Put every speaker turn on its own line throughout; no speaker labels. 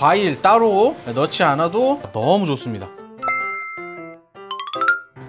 과일 따로 넣지 않아도 너무 좋습니다.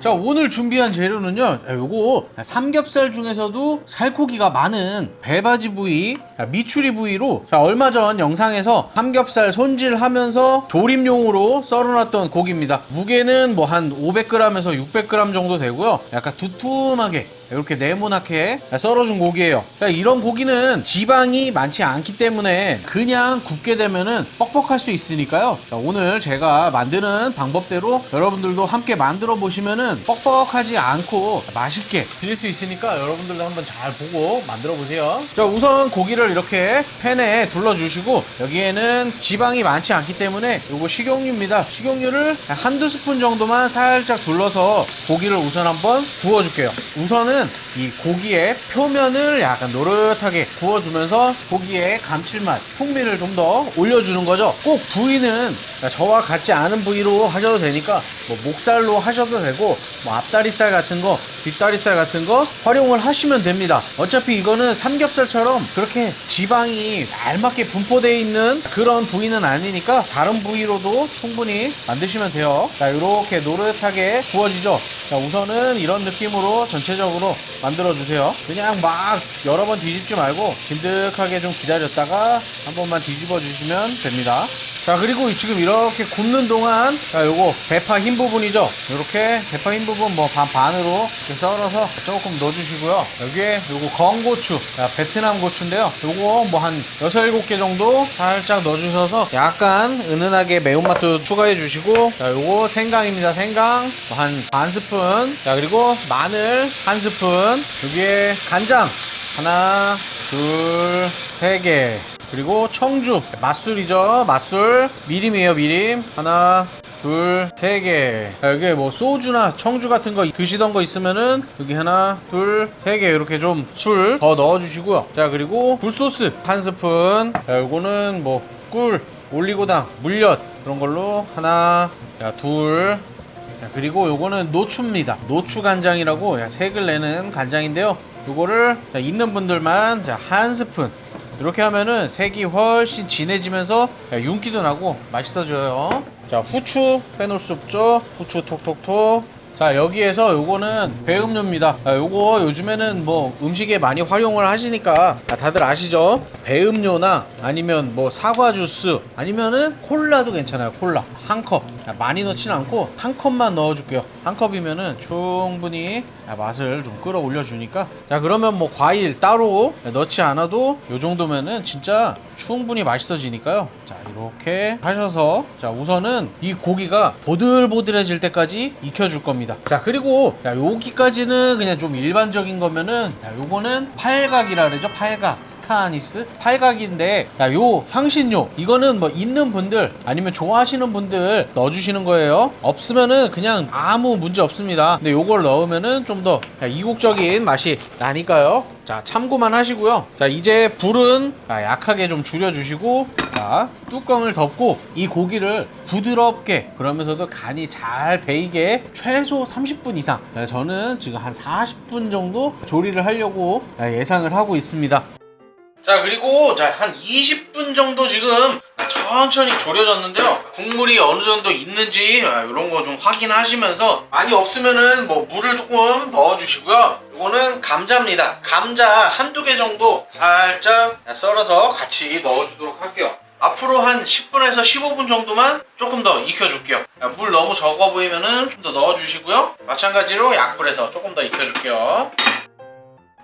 자 오늘 준비한 재료는요. 야, 요거 삼겹살 중에서도 살코기가 많은 배바지 부위 자, 미추리 부위로 자 얼마 전 영상에서 삼겹살 손질하면서 조림용으로 썰어놨던 고기입니다. 무게는 뭐 한 500g에서 600g 정도 되고요. 약간 두툼하게 이렇게 네모나게 썰어준 고기예요. 자, 이런 고기는 지방이 많지 않기 때문에 그냥 굽게 되면은 뻑뻑할 수 있으니까요. 자, 오늘 제가 만드는 방법대로 여러분들도 함께 만들어 보시면은 뻑뻑하지 않고 맛있게 드실 수 있으니까 여러분들도 한번 잘 보고 만들어 보세요. 자, 우선 고기를 이렇게 팬에 둘러주시고 여기에는 지방이 많지 않기 때문에 요거 식용유입니다. 식용유를 한두 스푼 정도만 살짝 둘러서 고기를 우선 한번 구워줄게요. 우선은 이 고기의 표면을 약간 노릇하게 구워주면서 고기의 감칠맛, 풍미를 좀 더 올려주는 거죠. 꼭 부위는 저와 같지 않은 부위로 하셔도 되니까 뭐 목살로 하셔도 되고 뭐 앞다리살 같은 거, 뒷다리살 같은 거 활용을 하시면 됩니다. 어차피 이거는 삼겹살처럼 그렇게 지방이 알맞게 분포되어 있는 그런 부위는 아니니까 다른 부위로도 충분히 만드시면 돼요. 자, 이렇게 노릇하게 구워지죠. 자, 우선은 이런 느낌으로 전체적으로 만들어 주세요. 그냥 막 여러 번 뒤집지 말고 진득하게 좀 기다렸다가 한 번만 뒤집어 주시면 됩니다. 자 그리고 지금 이렇게 굽는 동안 자 요거 대파 흰 부분이죠? 이렇게 대파 흰 부분 뭐 반 반으로 이렇게 썰어서 조금 넣어주시고요. 여기에 요거 건고추 자, 베트남 고추인데요. 요거 뭐 한 6, 7개 정도 살짝 넣어주셔서 약간 은은하게 매운맛도 추가해 주시고 자 요거 생강입니다 생강. 뭐 한 반 스푼. 자 그리고 마늘 한 스푼. 여기에 간장. 하나 둘 세 개 그리고 청주. 맛술이죠 맛술. 미림이에요 미림. 하나 둘 세 개. 여기 뭐 소주나 청주 같은 거 드시던 거 있으면은 여기 하나 둘 세 개. 이렇게 좀 술 더 넣어주시고요. 자 그리고 굴소스 한 스푼. 자 요거는 뭐 꿀 올리고당 물엿 그런 걸로 하나 자 둘. 자, 그리고 요거는 노추입니다. 노추 간장이라고 야, 색을 내는 간장인데요. 요거를 자, 있는 분들만 자, 한 스푼 이렇게 하면은 색이 훨씬 진해지면서 야, 윤기도 나고 맛있어져요. 자 후추 빼놓을 수 없죠. 후추 톡톡톡. 자 여기에서 요거는 배음료입니다. 아, 요거 요즘에는 뭐 음식에 많이 활용을 하시니까 아, 다들 아시죠? 배음료나 아니면 뭐 사과 주스 아니면은 콜라도 괜찮아요. 콜라 한 컵. 아, 많이 넣지는 않고 한 컵만 넣어줄게요. 한 컵이면은 충분히 아, 맛을 좀 끌어올려 주니까 자 그러면 뭐 과일 따로 넣지 않아도 요 정도면은 진짜 충분히 맛있어지니까요. 자 이렇게 하셔서 자 우선은 이 고기가 보들보들해질 때까지 익혀줄 겁니다. 자 그리고 자 여기까지는 그냥 좀 일반적인 거면은 자 요거는 팔각이라 그러죠. 팔각 스타니스 팔각인데 자요 향신료 이거는 뭐 있는 분들 아니면 좋아하시는 분들 넣어주 시는 거예요. 없으면은 그냥 아무 문제 없습니다. 근데 요걸 넣으면은 좀 더 이국적인 맛이 나니까요. 자 참고만 하시고요. 자 이제 불은 자, 약하게 좀 줄여주시고 자 뚜껑을 덮고 이 고기를 부드럽게 그러면서도 간이 잘 배이게 최소 30분 이상 자, 저는 지금 한 40분 정도 조리를 하려고 자, 예상을 하고 있습니다. 자 그리고 자한 20분 정도 지금 천천히 졸여졌는데요. 국물이 어느 정도 있는지 이런 거 좀 확인하시면서 많이 없으면은 뭐 물을 조금 넣어주시고요. 이거는 감자입니다. 감자 한두 개 정도 살짝 썰어서 같이 넣어주도록 할게요. 앞으로 한 10분에서 15분 정도만 조금 더 익혀줄게요. 물 너무 적어 보이면은 좀 더 넣어주시고요. 마찬가지로 약불에서 조금 더 익혀줄게요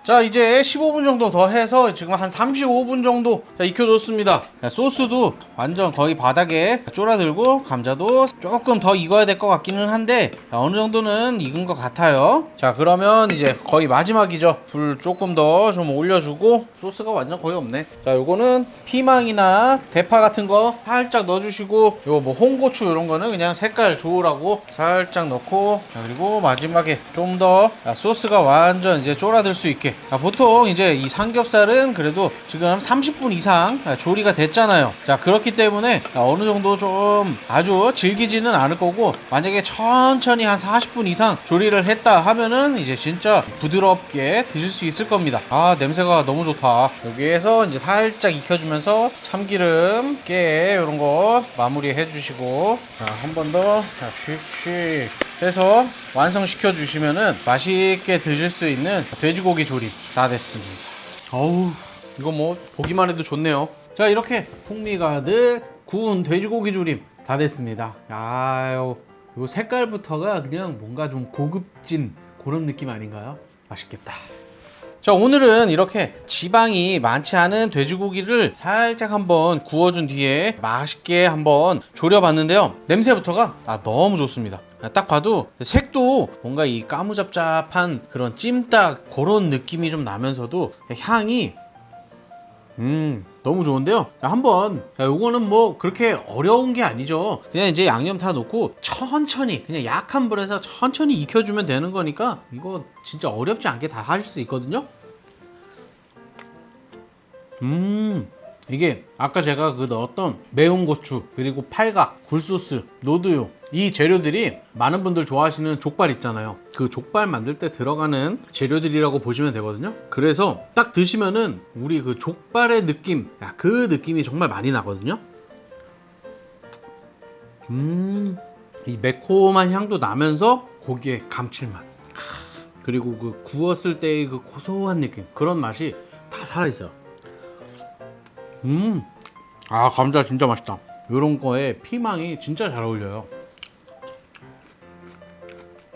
자 이제 15분 정도 더 해서 지금 한 35분 정도 자, 익혀줬습니다. 자, 소스도 완전 거의 바닥에 쫄아들고 감자도 조금 더 익어야 될 것 같기는 한데 자, 어느 정도는 익은 것 같아요. 자 그러면 이제 거의 마지막이죠. 불 조금 더 좀 올려주고 소스가 완전 거의 없네. 자 요거는 피망이나 대파 같은 거 살짝 넣어주시고 요거 뭐 홍고추 이런 거는 그냥 색깔 좋으라고 살짝 넣고 자, 그리고 마지막에 좀 더 소스가 완전 이제 쫄아들 수 있게 자, 보통 이제 이 삼겹살은 그래도 지금 30분 이상 조리가 됐잖아요. 자 그렇기 때문에 어느 정도 좀 아주 질기지는 않을 거고 만약에 천천히 한 40분 이상 조리를 했다 하면은 이제 진짜 부드럽게 드실 수 있을 겁니다. 아 냄새가 너무 좋다. 여기에서 이제 살짝 익혀주면서 참기름, 깨 이런 거 마무리해 주시고 한번더 슉슉 해서 완성시켜 주시면은 맛있게 드실 수 있는 돼지고기 조림 다 됐습니다. 어우 이거 뭐 보기만 해도 좋네요. 자 이렇게 풍미 가득 구운 돼지고기 조림 다 됐습니다. 아유 요 색깔부터가 그냥 뭔가 좀 고급진 그런 느낌 아닌가요? 맛있겠다. 자 오늘은 이렇게 지방이 많지 않은 돼지고기를 살짝 한번 구워준 뒤에 맛있게 한번 졸여봤는데요. 냄새부터가 아, 너무 좋습니다. 딱 봐도 색도 뭔가 이 까무잡잡한 그런 찜닭 그런 느낌이 좀 나면서도 향이 음 너무 좋은데요? 자, 한번. 자, 요거는 뭐 그렇게 어려운 게 아니죠. 그냥 이제 양념 다 넣고 천천히 그냥 약한 불에서 천천히 익혀주면 되는 거니까 이거 진짜 어렵지 않게 다 하실 수 있거든요? 음 이게 아까 제가 그 넣었던 매운 고추 그리고 팔각 굴소스 노두유 이 재료들이 많은 분들 좋아하시는 족발 있잖아요. 그 족발 만들 때 들어가는 재료들이라고 보시면 되거든요. 그래서 딱 드시면은 우리 그 족발의 느낌 야, 그 느낌이 정말 많이 나거든요. 음 이 매콤한 향도 나면서 고기의 감칠맛. 크, 그리고 그 구웠을 때의 그 고소한 느낌 그런 맛이 다 살아있어요 음, 아 감자 진짜 맛있다. 이런 거에 피망이 진짜 잘 어울려요.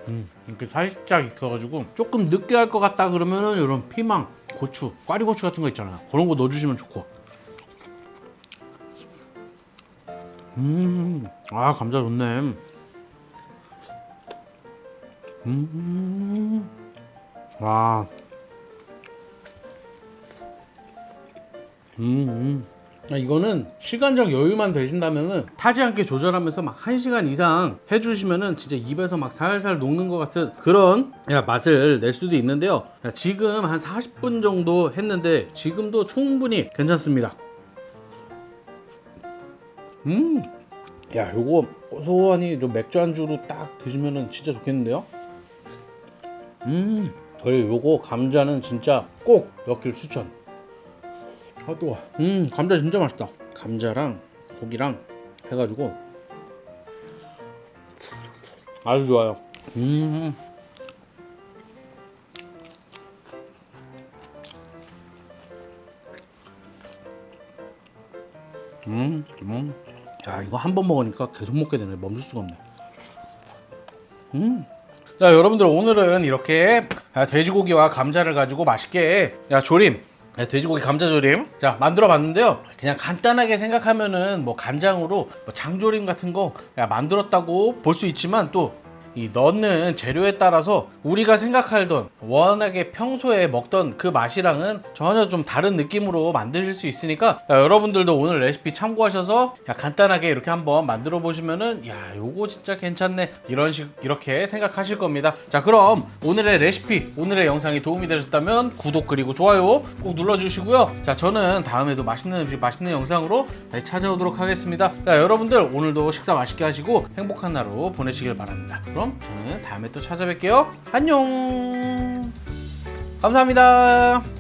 음, 이렇게 살짝 익혀가지고 조금 느끼할 것 같다 그러면은 이런 피망, 고추, 꽈리고추 같은 거 있잖아요. 그런 거 넣어주시면 좋고. 음, 아 감자 좋네. 음, 와. 음, 음. 아, 이거는 시간적 여유만 되신다면은 타지 않게 조절하면서 막 1시간 이상 해주시면은 진짜 입에서 막 살살 녹는 것 같은 그런 야, 맛을 낼 수도 있는데요. 야, 지금 한 40분 정도 했는데 지금도 충분히 괜찮습니다. 음, 야, 요거 고소하니 좀 맥주 안주로 딱 드시면은 진짜 좋겠는데요. 음, 그리고 요거 감자는 진짜 꼭 넣길 추천. 아 뜨거. 음 감자 진짜 맛있다. 감자랑 고기랑 해가지고 아주 좋아요. 음. 음, 음. 야 이거 한 번 먹으니까 계속 먹게 되네. 멈출 수가 없네. 음. 자 여러분들 오늘은 이렇게 아, 돼지고기와 감자를 가지고 맛있게 야 조림 네, 돼지고기 감자조림. 자 만들어 봤는데요. 그냥 간단하게 생각하면은 뭐 간장으로 뭐 장조림 같은 거 야, 만들었다고 볼 수 있지만 또 이 넣는 재료에 따라서 우리가 생각하던 워낙에 평소에 먹던 그 맛이랑은 전혀 좀 다른 느낌으로 만드실 수 있으니까 야, 여러분들도 오늘 레시피 참고하셔서 야, 간단하게 이렇게 한번 만들어 보시면은 야 요거 진짜 괜찮네. 이런 식 이렇게 생각하실 겁니다. 자 그럼 오늘의 레시피 오늘의 영상이 도움이 되셨다면 구독 그리고 좋아요 꼭 눌러주시고요. 자 저는 다음에도 맛있는 음식 맛있는 영상으로 다시 찾아오도록 하겠습니다. 자 여러분들 오늘도 식사 맛있게 하시고 행복한 하루 보내시길 바랍니다 그럼 저는 다음에 또 찾아뵐게요. 안녕! 감사합니다